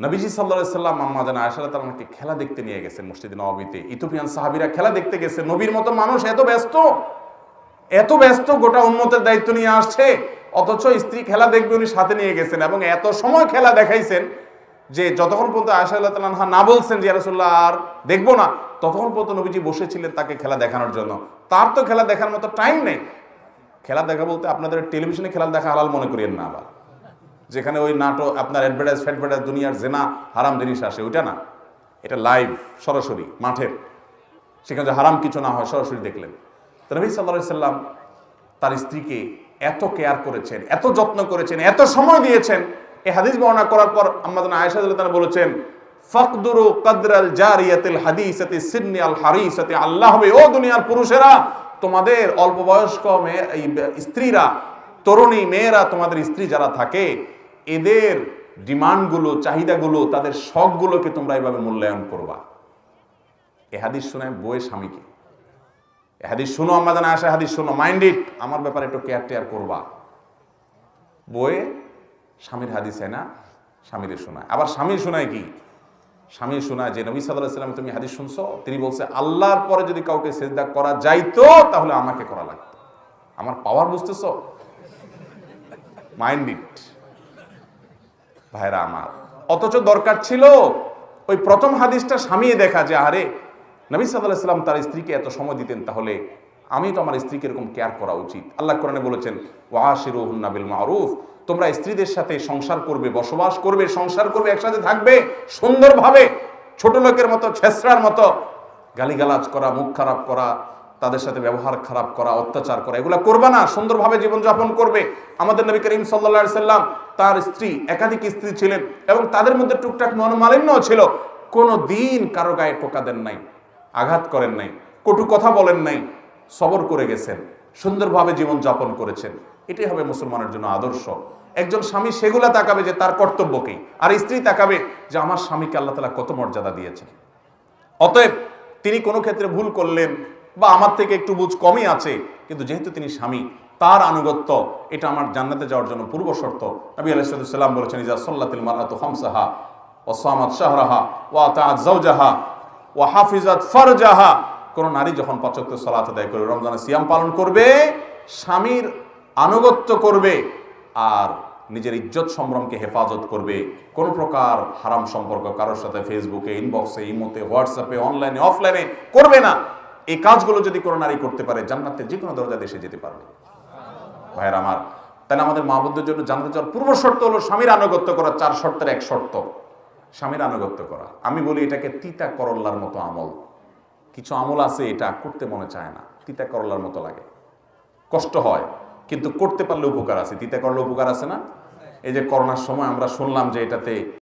নবীজি সাল্লাহ সাল্লাম আম্মা জানা আয়সা তালাকে খেলা দেখতে নিয়ে গেছেন মসজিদ নবীতে ইথোপিয়ান সাহাবিরা খেলা দেখতে গেছে। নবীর মতো মানুষ এত ব্যস্ত এত ব্যস্ত গোটা উন্মতের দায়িত্ব নিয়ে আসছে, অথচ স্ত্রী খেলা দেখবে উনি সাথে নিয়ে গেছেন এবং এত সময় খেলা দেখাইছেন যে যতক্ষণ পর্যন্ত আয়সা আল্লাহ তালাহা না বলছেন যে রাসুল্লাহ আর দেখব না, ততক্ষণ পর্যন্ত নবীজি বসেছিলেন তাকে খেলা দেখানোর জন্য। তার তো খেলা দেখার মতো টাইম নেই। খেলা দেখা বলতে আপনাদের টেলিভিশনে খেলা দেখা হালাল মনে করিয়েন না আবার। যেখানে ওই নাটক, আপনার অ্যাডভার্টাইজ ফ্যাডভার্টাইজ দুনিয়ার জেনা, হারাম জিনিস আসে, ওইটা না। এটা লাইভ সরাসরি, মাঠের। সেখানে যে হারাম কিছু না হয়, সরাসরি দেখলেন। তো নবী সাল্লাহ সাল্লাম তার স্ত্রীকে এত কেয়ার করেছেন, এত যত্ন করেছেন, এত সময় দিয়েছেন। এই হাদিস বর্ণনা করার পর আমাদের আয়েশা তারা বলেছেন, ফকদুরু কদরাল জারিয়াতিল হাদিসাতি সিন্নি আল হারিসাতি, আল্লাহ হবে, ও দুনিয়ার পুরুষেরা, তোমাদের অল্প বয়স্ক মেয়ে স্ত্রীরা, তরুণী মেয়েরা, তোমাদের স্ত্রী যারা থাকে এদের ডিমান্ডগুলো, চাহিদাগুলো, তাদের শখগুলোকে তোমরা এভাবে মূল্যায়ন করবা। এ হাদিস শোনায় বইয়ের স্বামীকে। এ হাদিস শুনো, আম্মা জানা আসে হাদিস শোনো। মাইন্ড ইট আমার ব্যাপারে একটু কেয়ার টেয়ার করবা। বইয়ে স্বামীর হাদিস হয় না স্বামীদের শোনায়। আবার স্বামী শোনায় কি? স্বামী শোনায় যে, নবী সাল্লাহ সাল্লাম তুমি হাদিস শুনছো? তিনি বলছে, আল্লাহর পরে যদি কাউকে সেজদা করা যাইতো, তাহলে আমাকে করা লাগতো। আমার পাওয়ার বুঝতেছ? মাইন্ড ইট ভাইরা আমার। অথচ দরকার ছিল ওই প্রথম হাদিসটা স্বামী দেখা যে, আরে, নবী সাল্লাহ সাল্লাম তার স্ত্রীকে এত সময় দিতেন, তাহলে আমি তো আমার স্ত্রীকে এরকম কেয়ার করা উচিত। আল্লাহ কোরআনে বলেছেন, ওয়াশিরুহুন্না বিল মারুফ তোমরা স্ত্রীদের সাথে সংসার করবে, বসবাস করবে, সংসার করবে, একসাথে থাকবে, সুন্দরভাবে, ছোট লোকের মতো ছেসরার মতো, গালিগালাজ করা, মুখ খারাপ করা, তাদের সাথে ব্যবহার খারাপ করা, অত্যাচার করা, এগুলো করবে না, সুন্দরভাবে জীবনযাপন করবে। আমাদের নবী করিম সাল্লা সাল্লাম তার স্ত্রী, একাধিক স্ত্রী ছিলেন এবং তাদের মধ্যে টুকটাক মনোমালিন্যও ছিল। কোনো দিন কারও গায়ে টোকা দেন নাই, আঘাত করেন নাই, কটু কথা বলেন নাই, সবর করে গেছেন, সুন্দরভাবে জীবন যাপন করেছেন। এটাই হবে মুসলমানের জন্য আদর্শ। একজন স্বামী সেগুলা তাকাবে যে তার কর্তব্যকেই আর স্ত্রী তাকাবে যে আমার স্বামীকে আল্লাহ তালা কত মর্যাদা দিয়েছেন অতএব তিনি কোনো ক্ষেত্রে ভুল করলেন বা আমার থেকে একটু বুঝ কমই আছে, কিন্তু যেহেতু তিনি স্বামী তার আনুগত্য, এটা আমার জান্নাতে যাওয়ার জন্য পূর্ব শর্ত। নবী আলাইসাল্লাম বলেছেন ইজা সল্লাতিল মারাতু হামসাহা ও সামাত শাহরাহা তাআত জাওজাহা ওয়া হাফিজাত ফারজাহা। কোন নারী যখন পাচক্য সালাত আদায় করে, রমজানে সিয়াম পালন করবে, স্বামীর আনুগত্য করবে আর নিজের ইজ্জত সম্ভ্রমকে হেফাজত করবে। কোনো প্রকার হারাম সম্পর্ক কারোর সাথে ফেসবুকে, ইনবক্সে, ইমোতে, হোয়াটসঅ্যাপে, অনলাইনে, অফলাইনে করবে না। এই কাজগুলো যদি কোনো নারী করতে পারে, জান্নাতে যে কোনো দরজা দেশে যেতে পারবে। ভাইয়ের আমার। তাহলে আমাদের মা বোনদের জন্য জানতে চাওয়ার পূর্ব শর্ত হলো স্বামীর আনুগত্য করা, চার শর্তের এক শর্ত। স্বামীর আনুগত্য করা। আমি বলি এটাকে তিতা করল্লার মতো আমল। কিছু আমল আছে এটা করতে মনে চায় না। তিতা করল্লার মতো লাগে। কষ্ট হয়, কিন্তু করতে পারলে উপকার আছে। তিতা করলে উপকার আছে না? এই যে করোনার সময় আমরা শুনলাম যে এটাতে